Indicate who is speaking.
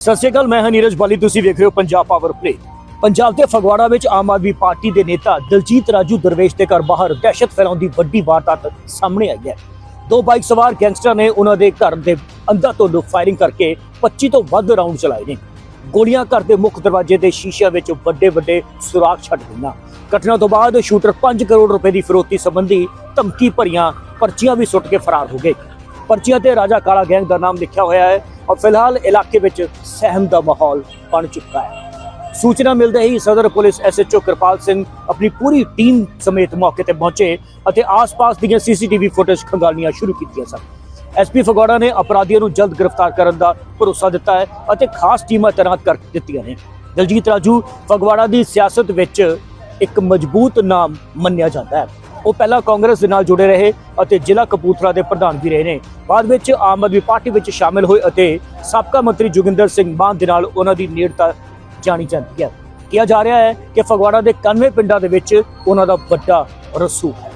Speaker 1: ਸਤਿ ਸ਼੍ਰੀ ਅਕਾਲ, ਮੈਂ ਹਾਂ ਨੀਰਜ ਬਾਲੀ। ਤੁਸੀਂ ਵੇਖ ਰਹੇ ਹੋ ਪੰਜਾਬ ਪਾਵਰ ਪਲੇ ਪੰਜਾਬ ਦੇ ਫਗਵਾੜਾ ਵਿੱਚ ਆਮ ਆਦਮੀ ਪਾਰਟੀ ਦੇ ਨੇਤਾ ਦਲਜੀਤ ਰਾਜੂ ਦਰਵੇਸ਼ ਦੇ ਘਰ ਬਾਹਰ ਦਹਿਸ਼ਤ ਫੈਲਾਉਣ ਦੀ ਵੱਡੀ ਵਾਰਦਾਤ ਸਾਹਮਣੇ ਆਈ ਹੈ। ਦੋ ਬਾਈਕ ਸਵਾਰ ਗੈਂਗਸਟਰ ਨੇ ਉਹਨਾਂ ਦੇ ਘਰ ਦੇ ਅੰਦਰ ਤੋਂ ਫਾਇਰਿੰਗ ਕਰਕੇ 25 ਤੋਂ ਵੱਧ ਰਾਉਂਡ ਚਲਾਏ ਨੇ। ਗੋਲੀਆਂ ਘਰ ਦੇ ਮੁੱਖ ਦਰਵਾਜ਼ੇ ਦੇ ਸ਼ੀਸ਼ਿਆਂ ਵਿੱਚ ਵੱਡੇ ਵੱਡੇ ਸੁਰਾਖ ਛੱਡ ਗਈਆਂ। ਘਟਨਾ ਤੋਂ ਬਾਅਦ ਸ਼ੂਟਰ 5 ਕਰੋੜ ਰੁਪਏ ਦੀ ਫਿਰੋਤੀ ਸੰਬੰਧੀ ਧਮਕੀ ਭਰੀਆਂ ਪਰਚੀਆਂ ਵੀ ਸੁੱਟ ਕੇ ਫਰਾਰ ਹੋ ਗਏ। ਪਰਚੀਆਂ ਤੇ ਰਾਜਾ ਕਾਲਾ ਗੈਂਗ ਦਾ ਨਾਮ ਲਿਖਿਆ ਹੋਇਆ ਹੈ ਔਰ ਫਿਲਹਾਲ ਇਲਾਕੇ ਵਿੱਚ ਸਹਿਮ ਦਾ ਮਾਹੌਲ ਬਣ ਚੁੱਕਾ ਹੈ। ਸੂਚਨਾ ਮਿਲਦੇ ਹੀ ਸਦਰ ਪੁਲਿਸ ਐਸਐਚਓ ਕਿਰਪਾਲ ਸਿੰਘ ਆਪਣੀ ਪੂਰੀ ਟੀਮ ਸਮੇਤ ਮੌਕੇ ਤੇ ਪਹੁੰਚੇ ਅਤੇ ਆਸ-ਪਾਸ ਦੀਆਂ ਸੀਸੀਟੀਵੀ ਫੁਟੇਜ ਖੰਗਾਲਣੀਆਂ ਸ਼ੁਰੂ ਕੀਤੀਆਂ ਸਨ। ਐਸਪੀ ਫਗਵਾੜਾ ਨੇ ਅਪਰਾਧੀਆਂ ਨੂੰ ਜਲਦ ਗ੍ਰਿਫਤਾਰ ਕਰਨ ਦਾ ਭਰੋਸਾ ਦਿੱਤਾ ਹੈ ਅਤੇ ਖਾਸ ਟੀਮਾਂ ਤਾਇਨਾਤ ਕਰ ਦਿੱਤੀਆਂ ਨੇ। ਦਲਜੀਤ ਰਾਜੂ, ਫਗਵਾੜਾ ਦੀ ਸਿਆਸਤ ਵਿੱਚ ਇੱਕ ਮਜ਼ਬੂਤ ਨਾਮ ਮੰਨਿਆ ਜਾਂਦਾ ਹੈ। ਉਹ ਪਹਿਲਾਂ ਕਾਂਗਰਸ ਦੇ ਨਾਲ ਜੁੜੇ ਰਹੇ ਅਤੇ ਜ਼ਿਲ੍ਹਾ ਕਪੂਰਥਲਾ ਦੇ ਪ੍ਰਧਾਨ ਵੀ ਰਹੇ ਨੇ। ਬਾਅਦ ਵਿੱਚ ਆਮ ਆਦਮੀ ਪਾਰਟੀ ਵਿੱਚ ਸ਼ਾਮਿਲ ਹੋਏ ਅਤੇ ਸਾਬਕਾ ਮੰਤਰੀ ਜੋਗਿੰਦਰ ਸਿੰਘ ਮਾਨ ਦੇ ਨਾਲ ਉਹਨਾਂ ਦੀ ਨੇੜਤਾ ਜਾਣੀ ਜਾਂਦੀ ਹੈ। ਕਿਹਾ ਜਾ ਰਿਹਾ ਹੈ ਕਿ ਫਗਵਾੜਾ ਦੇ 91 ਪਿੰਡਾਂ ਦੇ ਵਿੱਚ ਉਹਨਾਂ ਦਾ ਵੱਡਾ ਰਸੂਖ ਹੈ।